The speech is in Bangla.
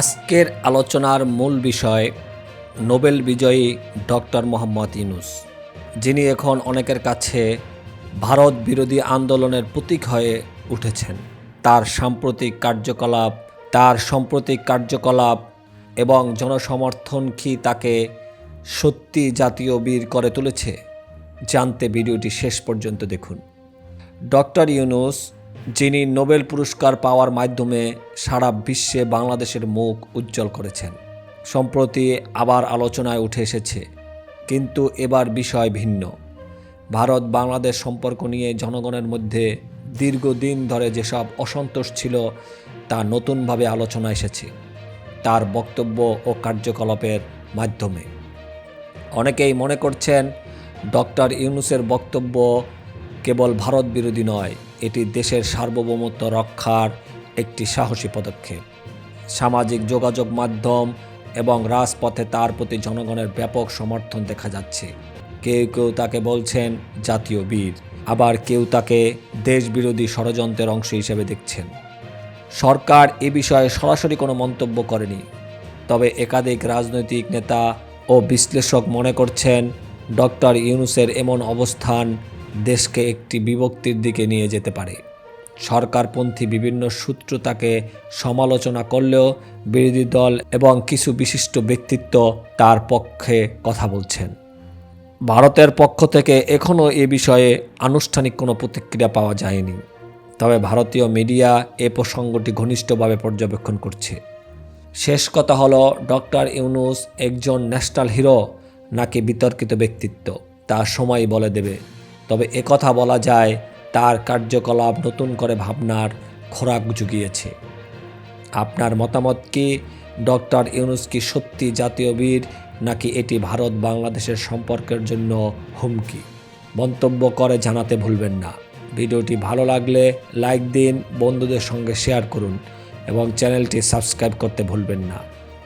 আজকের আলোচনার মূল বিষয় নোবেল বিজয়ী ডক্টর মোহাম্মদ ইউনুস। যিনি এখন অনেকের কাছে ভারত বিরোধী আন্দোলনের প্রতীক হয়ে উঠেছেন। তার সাম্প্রতিক কার্যকলাপ, তার সাম্প্রতিক কার্যকলাপ এবং জনসমর্থন কি তাকে সত্যি জাতীয় বীর করে তুলেছে। জানতে ভিডিওটি শেষ পর্যন্ত দেখুন। ডক্টর ইউনুস যিনি নোবেল পুরস্কার পাওয়ার মাধ্যমে সারা বিশ্বে বাংলাদেশের মুখ উজ্জ্বল করেছেন। সম্প্রতি আবার আলোচনায় উঠে এসেছে, কিন্তু এবার বিষয় ভিন্ন। ভারত বাংলাদেশ সম্পর্ক নিয়ে জনগণের মধ্যে দীর্ঘদিন ধরে যেসব অসন্তোষ ছিল, তা নতুনভাবে আলোচনা এসেছে, তার বক্তব্য ও কার্যকলাপের মাধ্যমে। অনেকেই মনে করছেন, ডক্টর ইউনুসের বক্তব্য কেবল ভারত বিরোধী নয় এটি দেশের সার্বভৌমত্ব রক্ষার একটি সাহসী পদক্ষেপ। সামাজিক যোগাযোগ মাধ্যম এবং রাজপথে তার প্রতি জনগণের ব্যাপক সমর্থন দেখা যাচ্ছে। কেউ কেউ তাকে বলছেন জাতীয় বীর, আবার কেউ তাকে দেশবিরোধী ষড়যন্ত্রের অংশ হিসেবে দেখছেন। সরকার এ বিষয়ে সরাসরি কোনো মন্তব্য করেনি, তবে একাধিক রাজনৈতিক নেতা ও বিশ্লেষক মনে করছেন ডক্টর ইউনুসের এমন অবস্থান দেশকে একটি বিভক্তির দিকে নিয়ে যেতে পারে। সরকারপন্থী বিভিন্ন সূত্র তাকে সমালোচনা করলেও বিরোধী দল এবং কিছু বিশিষ্ট ব্যক্তিত্ব তার পক্ষে কথা বলছেন। ভারতের পক্ষ থেকে এখনও এ বিষয়ে আনুষ্ঠানিক কোনো প্রতিক্রিয়া পাওয়া যায়নি। তবে ভারতীয় মিডিয়া এ প্রসঙ্গটি ঘনিষ্ঠভাবে পর্যবেক্ষণ করছে। শেষ কথা হলো, ডক্টর ইউনুস একজন ন্যাশনাল হিরো নাকি বিতর্কিত ব্যক্তিত্ব, তা সময় বলে দেবে। তবে একথা বলা যায়, তার কার্যকলাপ নতুন করে ভাবনার খোরাক জুগিয়েছে। আপনার মতামত কি? ডক্টর ইউনুস কি সত্যি জাতীয় বীর, নাকি এটি ভারত বাংলাদেশের সম্পর্কের জন্য হুমকি? মন্তব্য করে জানাতে ভুলবেন না। ভিডিওটি ভালো লাগলে লাইক দিন, বন্ধুদের সঙ্গে শেয়ার করুন, এবং চ্যানেলটি সাবস্ক্রাইব করতে ভুলবেন না।